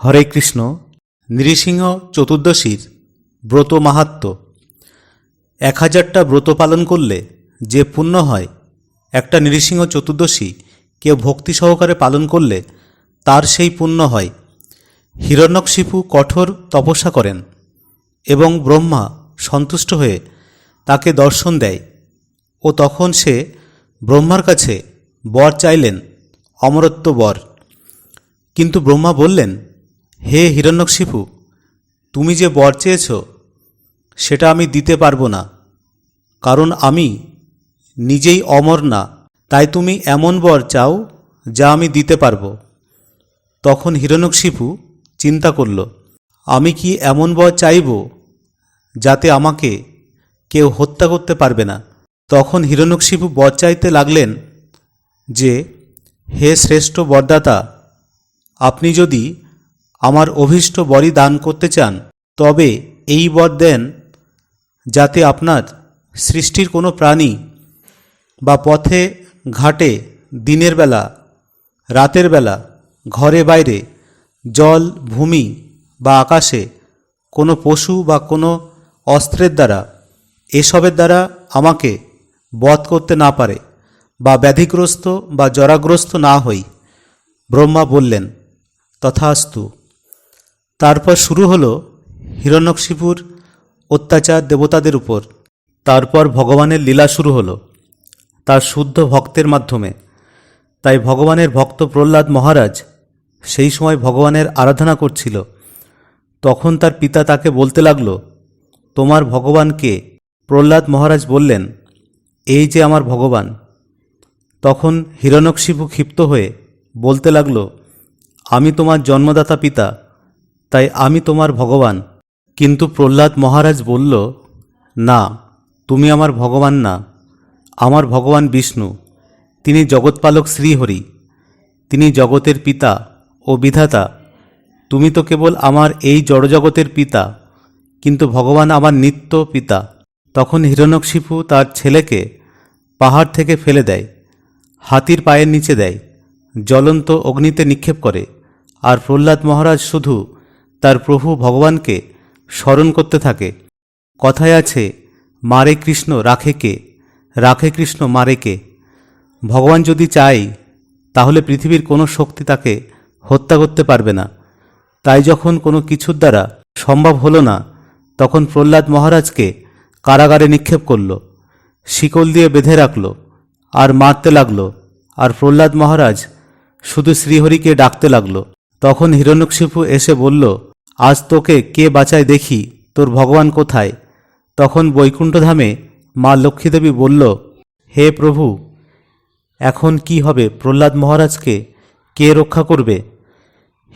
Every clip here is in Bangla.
হরে কৃষ্ণ, নৃসিংহ চতুর্দশীর ব্রত মাহাত্ম। এক হাজারটা ব্রত পালন করলে যে পুণ্য হয়, একটা নৃসিংহ চতুর্দশী কেউ ভক্তি সহকারে পালন করলে তার সেই পুণ্য হয়। হিরণ্যকশিপু কঠোর তপস্যা করেন এবং ব্রহ্মা সন্তুষ্ট হয়ে তাকে দর্শন দেয় ও তখন সে ব্রহ্মার কাছে বর চাইলেন, অমরত্ব বর। কিন্তু ব্রহ্মা বললেন হে হিরণ্যকশিপু তুমি যে বর চেয়েছ, সেটা আমি দিতে পারব না, কারণ আমি নিজেই অমর না, তাই তুমি এমন বর চাও যা আমি দিতে পারব। তখন হিরণ্যকশিপু চিন্তা করল, আমি কি এমন বর চাইব যাতে আমাকে কেউ হত্যা করতে পারবে না? তখন হিরণ্যকশিপু বর চাইতে লাগলেন যে, হে শ্রেষ্ঠ বরদাতা, আপনি যদি আমার অভীষ্ট বরই দান করতে চান, তবে এই বর দেন যাতে আপনার সৃষ্টির কোনো প্রাণী বা পথে ঘাটে দিনের বেলা, রাতের বেলা, ঘরে বাইরে, জল, ভূমি বা আকাশে কোনো পশু বা কোনো অস্ত্রের দ্বারা, এসবের দ্বারা আমাকে বধ করতে না পারে বা ব্যাধিগ্রস্ত বা জরাগ্রস্ত না হই, ব্রহ্মা বললেন, তথাস্তু। তারপর শুরু হলো হিরণ্যকশিপুর, অত্যাচার দেবতাদের উপর। তারপর ভগবানের লীলা শুরু হলো, তার শুদ্ধ ভক্তের মাধ্যমে। তাই ভগবানের ভক্ত প্রহ্লাদ মহারাজ সেই সময় ভগবানের আরাধনা করছিল। তখন তার পিতা তাকে বলতে লাগল, তোমার ভগবানকে প্রহ্লাদ মহারাজ বললেন, এই যে আমার ভগবান। তখন হিরণ্যকশিপু ক্ষিপ্ত হয়ে বলতে লাগল, আমি তোমার জন্মদাতা পিতা। তাই আমি তোমার ভগবান। কিন্তু প্রহ্লাদ মহারাজ বলল, না, তুমি আমার ভগবান না। আমার ভগবান বিষ্ণু। তিনি জগৎপালক শ্রীহরি। তিনি জগতের পিতা ও বিধাতা। তুমি তো কেবল আমার এই জড়জগতের পিতা। কিন্তু ভগবান আমার নিত্য পিতা। তখন হিরণ্যকশিপু তার ছেলেকে পাহাড় থেকে ফেলে দেয়, হাতির পায়ের নিচে দেয়, জ্বলন্ত অগ্নিতে নিক্ষেপ করে। আর প্রহ্লাদ মহারাজ শুধু তার প্রভু ভগবানকে স্মরণ করতে থাকে। কথায় আছে, মারে কৃষ্ণ, রাখে কে? রাখে কৃষ্ণ, মারে কে? ভগবান যদি চাই তাহলে পৃথিবীর কোনো শক্তি তাকে হত্যা করতে পারবে না। তাই যখন কোনো কিছুর দ্বারা সম্ভব হলো না, তখন প্রহ্লাদ মহারাজকে কারাগারে নিক্ষেপ করল, শিকল দিয়ে বেঁধে রাখল, আর মারতে লাগল, আর প্রহ্লাদ মহারাজ শুধু শ্রীহরিকে ডাকতে লাগল। তখন হিরণ্যকশিপু এসে বলল আজ তোকে কে বাঁচায় দেখি, তোর ভগবান কোথায়? তখন বৈকুণ্ঠধামে মা লক্ষ্মীদেবী বলল, হে প্রভু, এখন কি হবে? প্রহ্লাদ মহারাজকে কে রক্ষা করবে?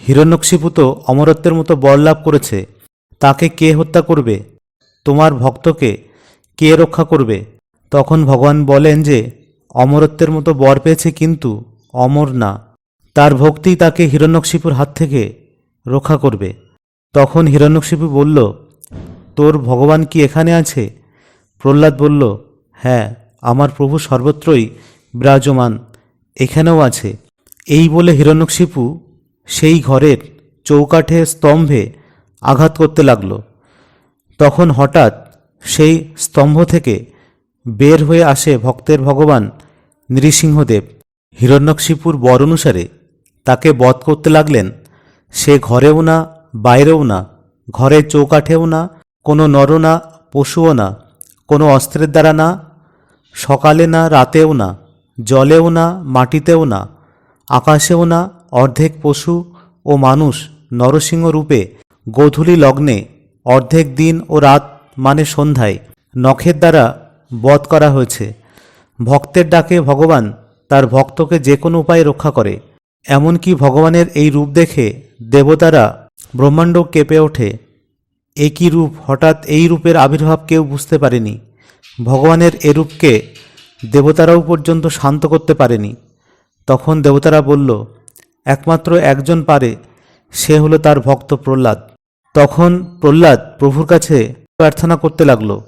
হিরণ্যকশিপু তো অমরত্বের মতো বর লাভ করেছে। তাকে কে হত্যা করবে? তোমার ভক্তকে কে রক্ষা করবে? তখন ভগবান বলেন যে, অমরত্বের মতো বর পেয়েছে কিন্তু অমর না। তার ভক্তি তাকে হিরণ্যকশিপুর হাত থেকে রক্ষা করবে। তখন হিরণ্যকশিপু বলল, তোর ভগবান কি এখানে আছে? প্রহ্লাদ বলল হ্যাঁ আমার প্রভু সর্বত্রই বিরাজমান, এখানেও আছে। এই বলে হিরণ্যকশিপু সেই ঘরের চৌকাঠে স্তম্ভে আঘাত করতে লাগল। তখন হঠাৎ সেই স্তম্ভ থেকে বের হয়ে আসে ভক্তের ভগবান নৃসিংহদেব। হিরণ্যকশিপুর বর অনুসারে তাকে বধ করতে লাগলেন। সে ঘরেও না বাইরেও না ঘরের চৌকাঠেও না, কোনো নর না, পশুও না, কোনো অস্ত্রের দ্বারা না, সকালে না, রাতেও না, জলেও না, মাটিতেও না, আকাশেও না, অর্ধেক পশু ও মানুষ নরসিংহ রূপে গোধূলি লগ্নে অর্ধেক দিন ও রাত মানে সন্ধ্যায় নখের দ্বারা বধ করা হয়েছে। ভক্তের ডাকে ভগবান তার ভক্তকে যে কোনো উপায়ে রক্ষা করে। এমনকি ভগবানের এই রূপ দেখে দেবতারা ব্রহ্মাণ্ড কেঁপে ওঠে। একই রূপ, হঠাৎ এই রূপের আবির্ভাব কেউ বুঝতে পারেনি। ভগবানের এ রূপকে দেবতারাও পর্যন্ত শান্ত করতে পারেনি। তখন দেবতারা বলল, একমাত্র একজন পারে, সে হলো তার ভক্ত প্রহ্লাদ। তখন প্রহ্লাদ প্রভুর কাছে প্রার্থনা করতে লাগল।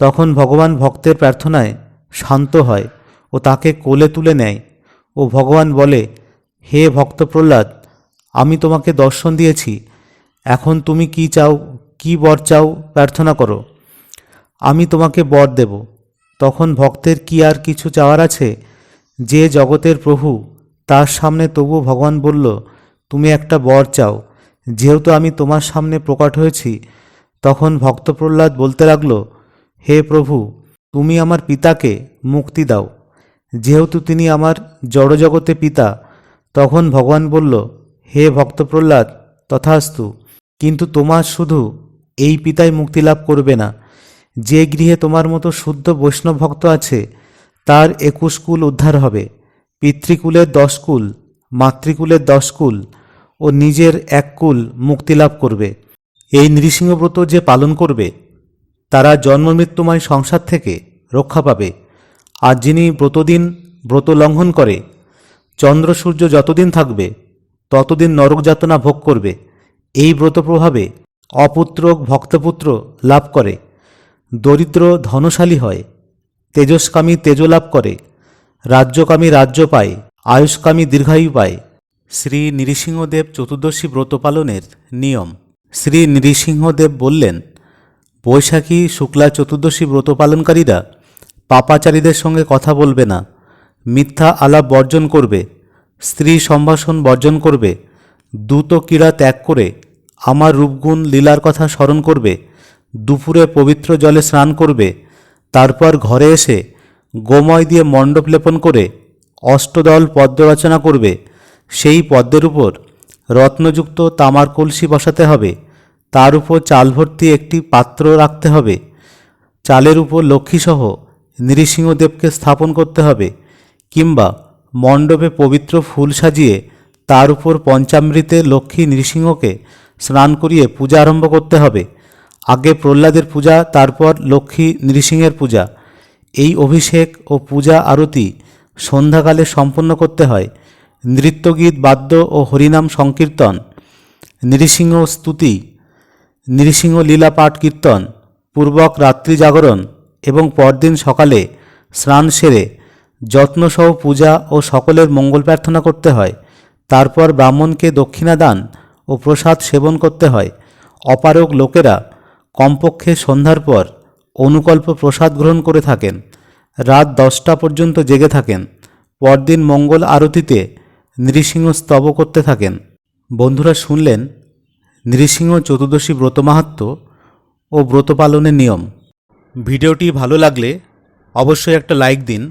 তখন ভগবান ভক্তের প্রার্থনায় শান্ত হয় ও তাকে কোলে তুলে নেয়। ও ভগবান বলে, হে ভক্ত প্রহ্লাদ আমি তোমাকে দর্শন দিয়েছি। এখন তুমি কি চাও, কি বর চাও, প্রার্থনা করো। আমি তোমাকে বর দেব। তখন ভক্তের কি আর কিছু চাওয়ার আছে? যে জগতের প্রভু, তার সামনে তবু ভগবান বলল, তুমি একটা বর চাও। যেহেতু আমি তোমার সামনে প্রকট হয়েছি। তখন ভক্ত প্রহ্লাদ বলতে লাগল, হে প্রভু, তুমি আমার পিতাকে মুক্তি দাও। যেহেতু তিনি আমার জড়জগতে পিতা, তখন ভগবান বলল হে ভক্ত প্রহ্লাদ তথাস্তু। কিন্তু তোমার শুধু এই পিতায় মুক্তি লাভ করবে না। যে গৃহে তোমার মতো শুদ্ধ বৈষ্ণব ভক্ত আছে, তার একুশ কুল উদ্ধার হবে। পিতৃকুলের দশ কুল, মাতৃকুলের দশ কুল ও নিজের এক কুল মুক্তি লাভ করবে। এই নৃসিংহব্রত যে পালন করবে, তারা জন্মমৃত্যুময় সংসার থেকে রক্ষা পাবে। আর যিনি ব্রতদিন ব্রত লঙ্ঘন করে চন্দ্র সূর্য যতদিন থাকবে ততদিন নরক যাতনা ভোগ করবে। এই ব্রত প্রভাবে অপুত্র ভক্তপুত্র লাভ করে। দরিদ্র ধনশালী হয়। তেজস্কামী তেজ লাভ করে। রাজ্যকামী রাজ্য পায়। আয়ুষ্কামী দীর্ঘায়ু পায়। শ্রী নৃসিংহদেব চতুর্দশী ব্রত পালনের নিয়ম। শ্রী নৃসিংহদেব বললেন, বৈশাখী শুক্লা চতুর্দশী ব্রত পালনকারীরা পাপাচারীদের সঙ্গে কথা বলবে না। মিথ্যা আলাপ বর্জন করবে। স্ত্রী সম্ভাষণ বর্জন করবে দ্রুত ক্রীড়া ত্যাগ করে, আমার রূপগুণ লীলার কথা স্মরণ করবে, দুপুরে পবিত্র জলে স্নান করবে, তারপর ঘরে এসে গোময় দিয়ে মণ্ডপ লেপন করে অষ্টদল পদ্ম রচনা করবে, সেই পদ্মের উপর রত্নযুক্ত তামার কলসি বসাতে হবে, তার উপর চাল ভর্তি একটি পাত্র রাখতে হবে, চালের উপর লক্ষ্মীসহ নৃসিংহদেবকে স্থাপন করতে হবে, কিংবা মণ্ডপে পবিত্র ফুল সাজিয়ে তার উপর পঞ্চামৃতে লক্ষ্মী নৃসিংহকে স্নান করিয়ে পূজা আরম্ভ করতে হবে। আগে প্রহ্লাদের পূজা, তারপর লক্ষ্মী নৃসিংহের পূজা। এই অভিষেক ও পূজা আরতি সন্ধ্যাকালে সম্পন্ন করতে হয়। নৃত্যগীত, বাদ্য ও হরিনাম সংকীর্তন, নৃসিংহ স্তুতি, নৃসিংহ লীলা পাঠ কীর্তন, পূর্বক রাত্রি জাগরণ এবং পরদিন সকালে স্নান সেরে যত্নসহ পূজা ও সকলের মঙ্গল প্রার্থনা করতে হয়। তারপর ব্রাহ্মণকে দক্ষিণা দান ও প্রসাদ সেবন করতে হয়। অপারক লোকেরা কমপক্ষে সন্ধ্যার পর অনুকল্প প্রসাদ গ্রহণ করে থাকেন। রাত দশটা পর্যন্ত জেগে থাকেন। পরদিন মঙ্গল আরতিতে নৃসিংহ স্তব করতে থাকেন। বন্ধুরা শুনলেন নৃসিংহ চতুর্দশী ব্রত মাহাত্ম ও ব্রত পালনের নিয়ম। ভিডিওটি ভালো লাগলে অবশ্যই একটা লাইক দিন।